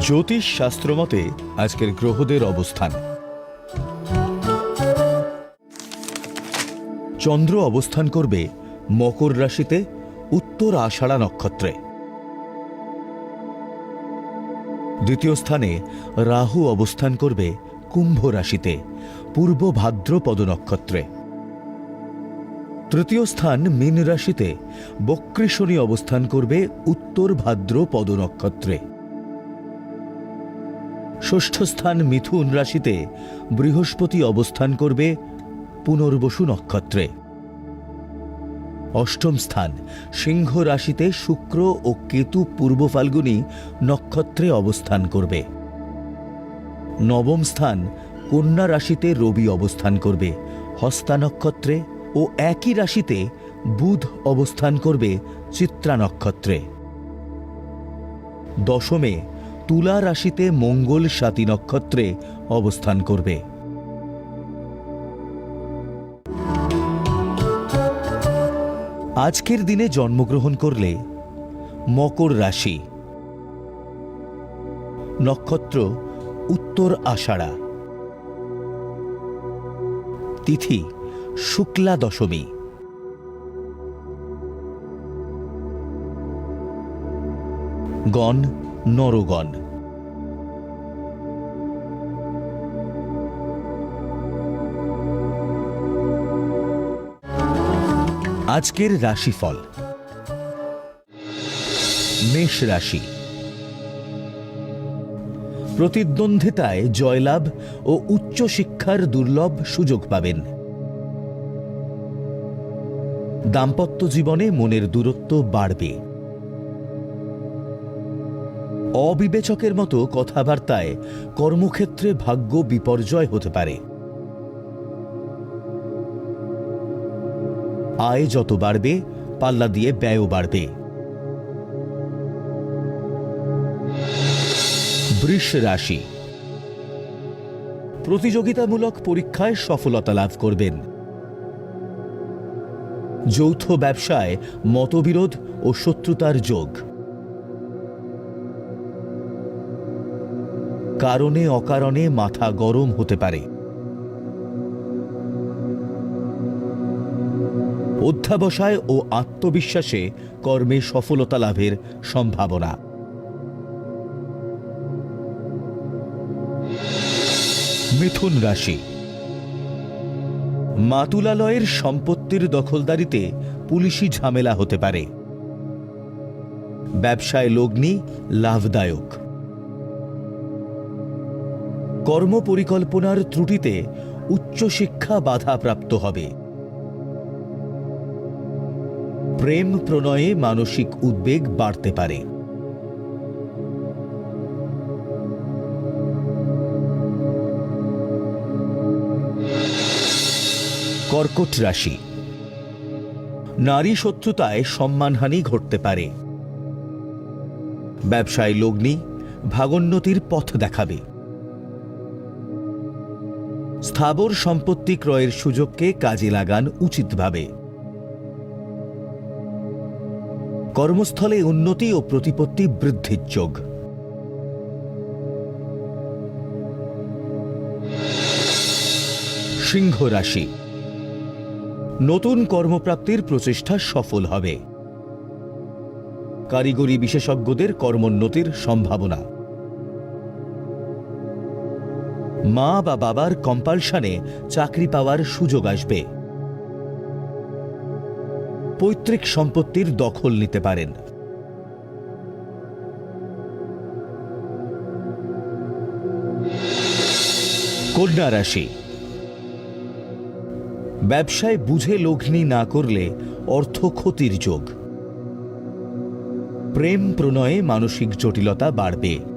জ্যোতিষ শাস্ত্র মতে আজকের গ্রহদের অবস্থান। চন্দ্র অবস্থান করবে মকর রাশিতে, উত্তর আষাঢ়া নক্ষত্রে। দ্বিতীয় স্থানে রাহু অবস্থান করবে কুম্ভ রাশিতে, পূর্ব ভাদ্রপদ নক্ষত্রে। তৃতীয় স্থান মীন রাশিতে বক্রী অবস্থান করবে উত্তর ভাদ্রপদ নক্ষত্রে। ষষ্ঠ স্থান মিথুন রাশিতে বৃহস্পতি অবস্থান করবে পুনর্বসু নক্ষত্রে। অষ্টম স্থান, সিংহ রাশিতে শুক্র ও কেতু পূর্ব ফাল্গুনী নক্ষত্রে অবস্থান করবে। নবম স্থান, কন্যা রাশিতে রবি অবস্থান করবে, হস্তা নক্ষত্রে ও একই রাশিতে বুধ অবস্থান করবে চিত্রা নক্ষত্রে। দশমে তুলা রাশিতে মঙ্গল সাতী নক্ষত্রে অবস্থান করবে। আজকের দিনে জন্মগ্রহণ করলে মকর রাশি। নক্ষত্র উত্তর আষাঢ়া। তিথি শুক্লা দশমী। গণ নরগণ। আজকের রাশিফল। মেষ রাশি। প্রতিদ্বন্দ্বিতায় জয়লাভ ও উচ্চশিক্ষার দুর্লভ সুযোগ পাবেন। দাম্পত্য জীবনে মনের দূরত্ব বাড়বে। অবিবেচকের মতো কথাবার্তায় কর্মক্ষেত্রে ভাগ্য বিপর্যয় হতে পারে। আয় যত বাড়বে, পাল্লা দিয়ে ব্যয়ও বাড়বে। বৃষ রাশি। প্রতিযোগিতামূলক পরীক্ষায় সফলতা লাভ করবেন। যৌথ ব্যবসায় মতবিরোধ ও শত্রুতার যোগ। কারণে, অকারণে মাথা গরম হতে পারে। অধ্যাবসায় ও আত্মবিশ্বাসে কর্মে সফলতা লাভের সম্ভাবনা। মিথুন রাশি। মাতুলালয়ের সম্পত্তির দখলদারিতে পুলিশি ঝামেলা হতে পারে। ব্যবসায় লগ্নি লাভদায়ক। কর্মপরিকল্পনার ত্রুটিতে উচ্চশিক্ষা বাধাপ্রাপ্ত হবে। প্রেম প্রণয়ে মানসিক উদ্বেগ বাড়তে পারে। কর্কট রাশি। নারী শত্রুতায় সম্মানহানি ঘটতে পারে। ব্যবসায় লগ্নি ভাগোন্নতির পথ দেখাবে। স্থাবর সম্পত্তি ক্রয়ের সুযোগকে কাজে লাগান উচিতভাবে। কর্মস্থলে উন্নতি ও প্রতিপত্তি বৃদ্ধির যোগ। সিংহ রাশি। নতুন কর্মপ্রাপ্তির প্রচেষ্টা সফল হবে। কারিগরি বিশেষজ্ঞদের কর্মোন্নতির সম্ভাবনা। মা বা বাবার কম্পালশনে চাকরি পাওয়ার সুযোগ আসবে। পৈতৃক সম্পত্তির দখল নিতে পারেন। কন্যা রাশি। ব্যবসায় বুঝে লগ্নি না করলে অর্থ ক্ষতির যোগ। প্রেম প্রণয়ে মানসিক জটিলতা বাড়বে।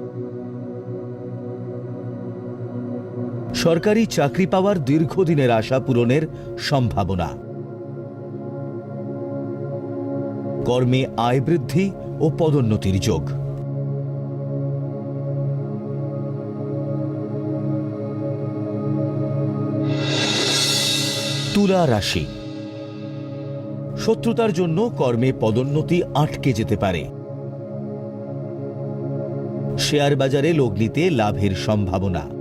সরকারি চাকরি পাওয়ার দীর্ঘদিনের আশা পূরণের সম্ভাবনা। কর্মে আয় বৃদ্ধি ও পদোন্নতির যোগ। তুলা রাশি। শত্রুতার জন্য কর্মে পদোন্নতি আটকে যেতে পারে। শেয়ার বাজারে লগ্নিতে লাভের সম্ভাবনা।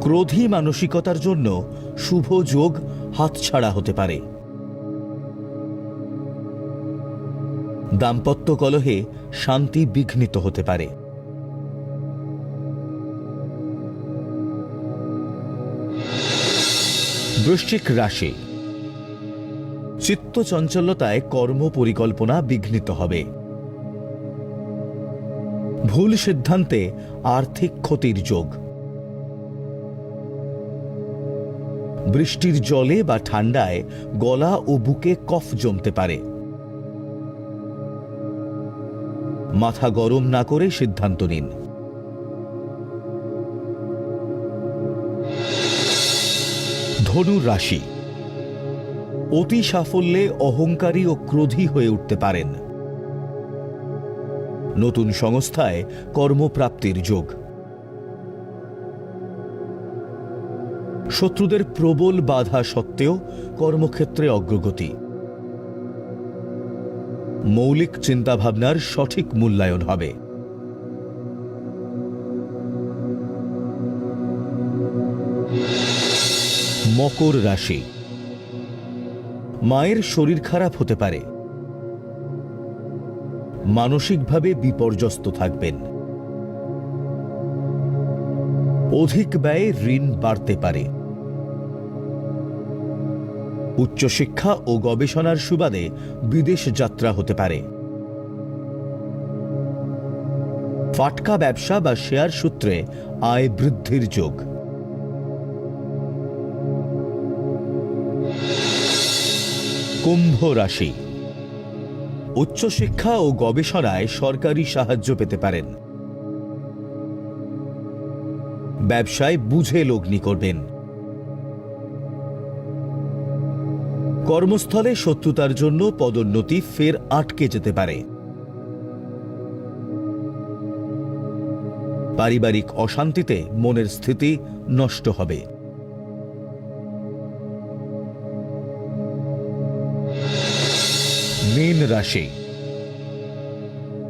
ক্রোধী মানসিকতার জন্য শুভ যোগ হাতছাড়া হতে পারে। দাম্পত্য কলহে শান্তি বিঘ্নিত হতে পারে। বৃশ্চিক রাশি। চিত্ত চঞ্চলতায় কর্ম পরিকল্পনা বিঘ্নিত হবে। ভুল সিদ্ধান্তে আর্থিক ক্ষতির যোগ। বৃষ্টির জলে বা ঠান্ডায় গলা ও বুকে কফ জমতে পারে। মাথা গরম না করে সিদ্ধান্ত নিন। ধনু রাশি। অতি সাফল্যে অহংকারী ও ক্রোধী হয়ে উঠতে পারেন। নতুন সংস্থায় কর্মপ্রাপ্তির যোগ। শত্রুদের প্রবল বাধা সত্ত্বেও কর্মক্ষেত্রে অগ্রগতি। মৌলিক চিন্তাভাবনার সঠিক মূল্যায়ন হবে। মকর রাশি। মায়ের শরীর খারাপ হতে পারে। মানসিকভাবে বিপর্যস্ত থাকবেন। অধিক ব্যয়ে ঋণ বাড়তে পারে। উচ্চশিক্ষা ও গবেষণার সুবাদে বিদেশ যাত্রা হতে পারে। ফাটকা ব্যবসা বা শেয়ার সূত্রে আয় বৃদ্ধির যোগ। কুম্ভ রাশি। উচ্চশিক্ষা ও গবেষণায় সরকারি সাহায্য পেতে পারেন। ব্যবসায় বুঝে লগ্নি করবেন। কর্মস্থলে শত্রুতার জন্য পদোন্নতি ফের আটকে যেতে পারে। পারিবারিক অশান্তিতে মনের স্থিতি নষ্ট হবে। মীন রাশি।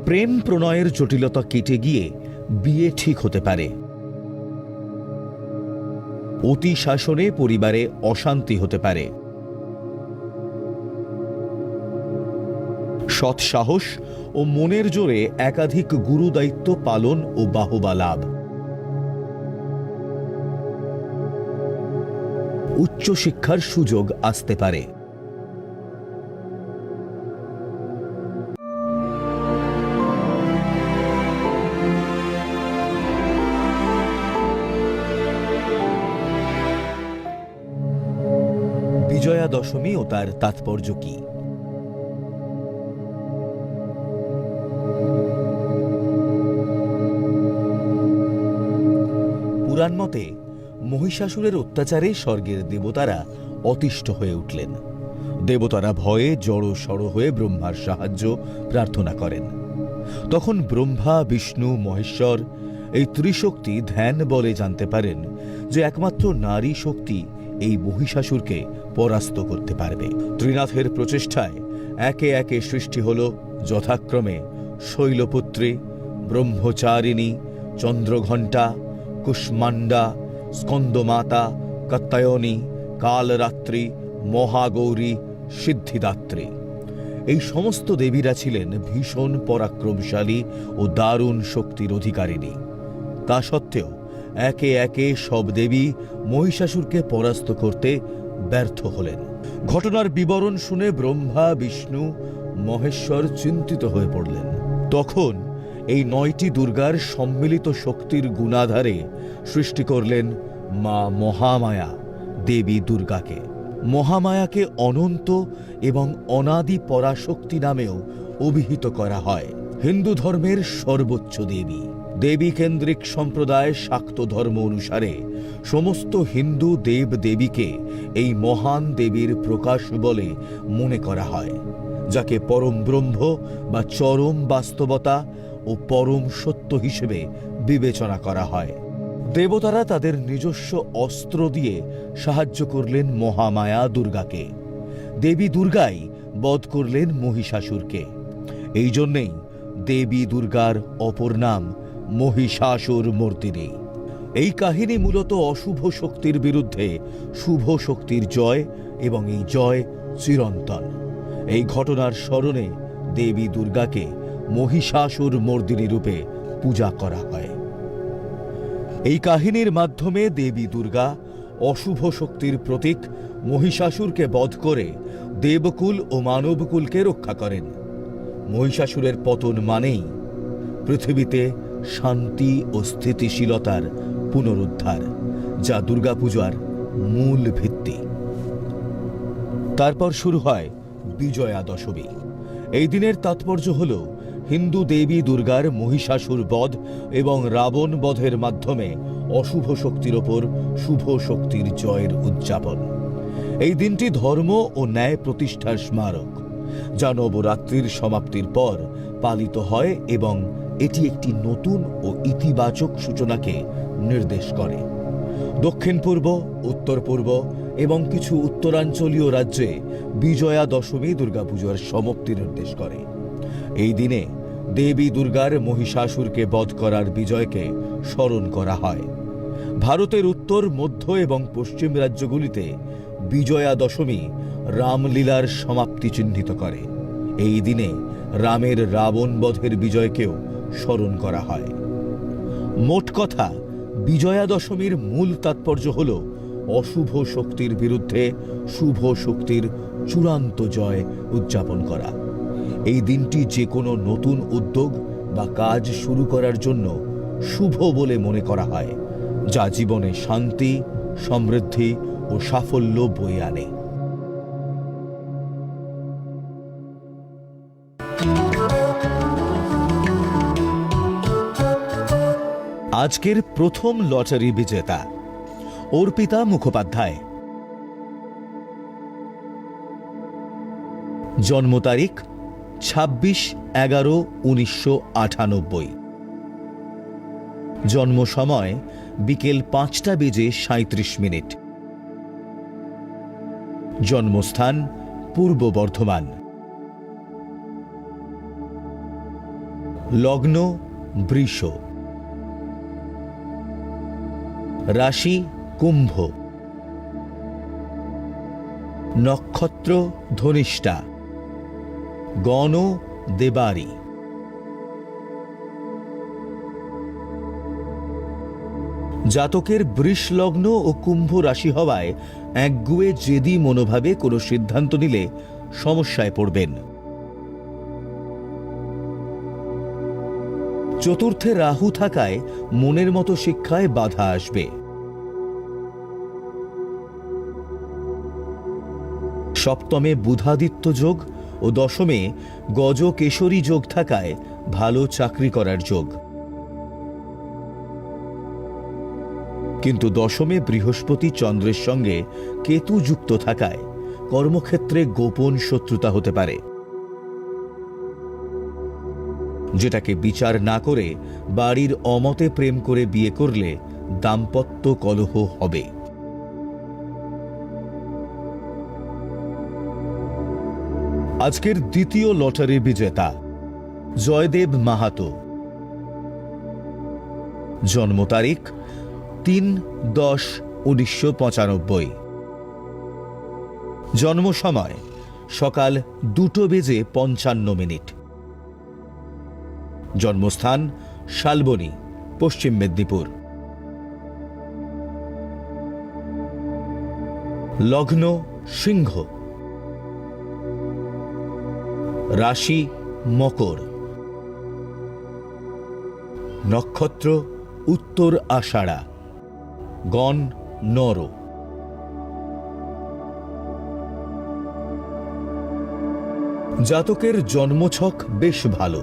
প্রেম প্রণয়ের জটিলতা কেটে গিয়ে বিয়ে ঠিক হতে পারে। অতি শাসনে পরিবারে অশান্তি হতে পারে। সৎ সাহস ও মনের জোরে একাধিক গুরু দায়িত্ব পালন ও বাহবা লাভ। উচ্চশিক্ষার সুযোগ আসতে পারে। বিজয়া দশমী ও তার তাৎপর্য কি? পুরাণ মতে, মহিষাসুরের অত্যাচারে স্বর্গের দেবতারা অতিষ্ঠ হয়ে উঠলেন। দেবতারা ভয়ে জড়ো সড়ো হয়ে ব্রহ্মার সাহায্য প্রার্থনা করেন। তখন ব্রহ্মা, বিষ্ণু, মহেশ্বর এই ত্রিশক্তি ধ্যান বলে জানতে পারেন যে একমাত্র নারী শক্তি এই মহিষাসুরকে পরাস্ত করতে পারবে। ত্রিনাথের প্রচেষ্টায় একে একে সৃষ্টি হল যথাক্রমে শৈলপুত্রী, ব্রহ্মচারিণী, চন্দ্রঘণ্টা কুষ্মাণ্ডা, স্কন্দমাতা, কাত্তায়নী, কালরাত্রি, মহাগৌরী, সিদ্ধিদাত্রী। এই সমস্ত দেবীরা ছিলেন ভীষণ পরাক্রমশালী ও দারুণ শক্তির অধিকারিণী। তা সত্ত্বেও একে একে সব দেবী মহিষাসুরকে পরাস্ত করতে ব্যর্থ হলেন। ঘটনার বিবরণ শুনে ব্রহ্মা, বিষ্ণু, মহেশ্বর চিন্তিত হয়ে পড়লেন। তখন এই নয়টি দুর্গার সম্মিলিত শক্তির গুণাধারে সৃষ্টি করলেন মা মহামায়া দেবী দুর্গাকে। মহামায়াকে অনন্ত এবং অনাদি পরাশক্তি নামেও অভিহিত করা হয়। হিন্দু ধর্মের সর্বোচ্চ দেবী। দেবী কেন্দ্রিক সম্প্রদায় শাক্ত ধর্ম অনুসারে সমস্ত হিন্দু দেব দেবীকে এই মহান দেবীর প্রকাশ বলে মনে করা হয়, যাকে পরম ব্রহ্ম বা চরম বাস্তবতা ও পরম সত্য হিসেবে বিবেচনা করা হয়। দেবতারা তাদের নিজস্ব অস্ত্র দিয়ে সাহায্য করলেন মহামায়া দুর্গাকে। দেবী দুর্গাই বধ করলেন মহিষাসুরকে। এই জন্যেই দেবী দুর্গার অপর নাম মহিষাসুর মূর্তিনী। এই কাহিনী মূলত অশুভ শক্তির বিরুদ্ধে শুভ শক্তির জয় এবং এই জয় চিরন্তন। এই ঘটনার স্মরণে দেবী দুর্গাকে মহিষাসুর মর্দিনী রূপে পূজা করা হয়। এই কাহিনীর মাধ্যমে দেবী দুর্গা অশুভ শক্তির প্রতীক মহিষাসুরকে বধ করে দেবকুল ও মানবকুলকে রক্ষা করেন। মহিষাসুরের পতন মানেই পৃথিবীতে শান্তি ও স্থিতিশীলতার পুনরুদ্ধার, যা দুর্গাপূজার মূল ভিত্তি। তারপর শুরু হয় বিজয়া দশমী এই দিনের তাৎপর্য হল হিন্দু দেবী দুর্গার মহিষাসুর বধ এবং রাবণ বধের মাধ্যমে অশুভ শক্তির ওপর শুভ শক্তির জয়ের উদযাপন। এই দিনটি ধর্ম ও ন্যায় প্রতিষ্ঠার স্মারক, যা নবরাত্রির সমাপ্তির পর পালিত হয় এবং এটি একটি নতুন ও ইতিবাচক সূচনাকে নির্দেশ করে। দক্ষিণ পূর্ব, উত্তর পূর্ব এবং কিছু উত্তরাঞ্চলীয় রাজ্যে বিজয়া দশমী দুর্গাপুজোর সমাপ্তি নির্দেশ করে। এই দিনে দেবী দুর্গার মহিষাসুরকে বধ করার বিজয়কে স্মরণ করা হয়। ভারতের উত্তর, মধ্য এবং পশ্চিম রাজ্যগুলিতে বিজয়া দশমী রামলীলার সমাপ্তি চিহ্নিত করে। এই দিনে রামের রাবণ বধের বিজয়কেও স্মরণ করা হয়। মোট কথা, বিজয়া দশমীর মূল তাৎপর্য হল অশুভ শক্তির বিরুদ্ধে শুভ শক্তির চূড়ান্ত জয় উদযাপন করা। এই দিনটি যে কোনো নতুন উদ্যোগ বা কাজ শুরু করার জন্য শুভ বলে মনে করা হয়, যা জীবনে শান্তি, সমৃদ্ধি ও সাফল্য বয়ে আনে। আজকের প্রথম লটারি বিজেতা, অর্পিতা মুখোপাধ্যায়। জন্ম তারিখ ছাব্বিশ এগারো উনিশশো আটানব্বই। জন্ম সময় বিকেল পাঁচটা বেজে সাঁত্রিশ মিনিট। জন্মস্থান পূর্ব বর্ধমান। লগ্ন বৃষ। রাশি কুম্ভ। নক্ষত্র ধনিষ্ঠা। গণ দেবারি। জাতকের বৃষ লগ্ন ও কুম্ভ রাশি হওয়ায় একগুয়ে জেদি মনোভাবে কোনো সিদ্ধান্ত নিলে সমস্যায় পড়বেন। চতুর্থে রাহু থাকায় মনের মতো শিক্ষায় বাধা আসবে। সপ্তমে বুধাদিত্য যোগ ও দশমে গজ কেশরী যোগ থাকায় ভালো চাকরি করার যোগ। কিন্তু দশমে বৃহস্পতি চন্দ্রের সঙ্গে কেতু যুক্ত থাকায় কর্মক্ষেত্রে গোপন শত্রুতা হতে পারে। যেটাকে বিচার না করে বাড়ির অমতে প্রেম করে বিয়ে করলে দাম্পত্য কলহ হবে। আজকের দ্বিতীয় লটারি বিজেতা, জয়দেব মাহাতো। জন্ম তারিখ, তিন দশ উনিশশো পঁচানব্বই। জন্ম সময়, সকাল দুটো বেজে পঞ্চান্ন মিনিট। জন্মস্থান, শালবনী, পশ্চিম মেদিনীপুর। লগ্ন, সিংহ। রাশি, মকর। নক্ষত্র, উত্তর আষাঢ়া। গণ, নর। জাতকের জন্মছক বেশ ভালো।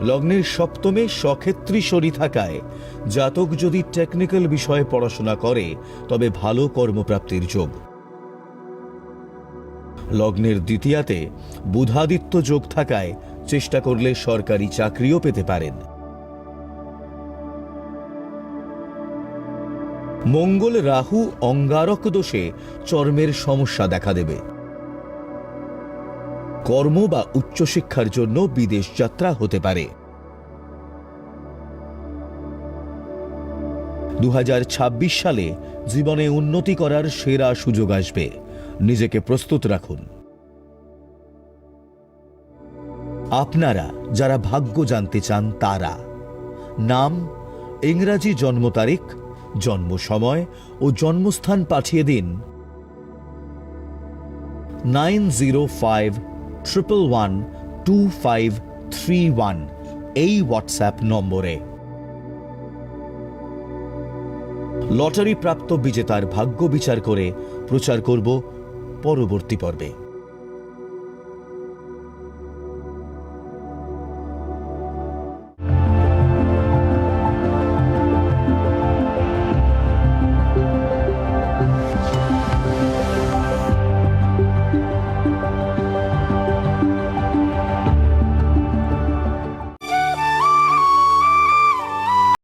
লগ্নের সপ্তমে সক্ষেত্রী শনি থাকায় জাতক যদি টেকনিক্যাল বিষয়ে পড়াশোনা করে, তবে ভালো কর্মপ্রাপ্তির যোগ। লগ্নের দ্বিতীয়াতে বুধাদিত্য যোগ থাকায় চেষ্টা করলে সরকারি চাকরিও পেতে পারেন। মঙ্গল রাহু অঙ্গারক দোষে চর্মের সমস্যা দেখা দেবে। কর্ম বা উচ্চশিক্ষার জন্য বিদেশ যাত্রা হতে পারে। দু হাজার ছাব্বিশ সালে জীবনে উন্নতি করার সেরা সুযোগ আসবে। নিজেকে প্রস্তুত রাখুন। আপনারা যারা ভাগ্য জানতে চান, তারা। নাম, ইংরাজি জন্ম তারিখ, জন্ম সময় ও জন্মস্থান পাঠিয়ে দিন। Nine zero five triple one two five three one এই হোয়াটসঅ্যাপ নম্বরে। লটারি প্রাপ্ত বিজেতার ভাগ্য বিচার করে প্রচার করব পরবর্তী পর্বে।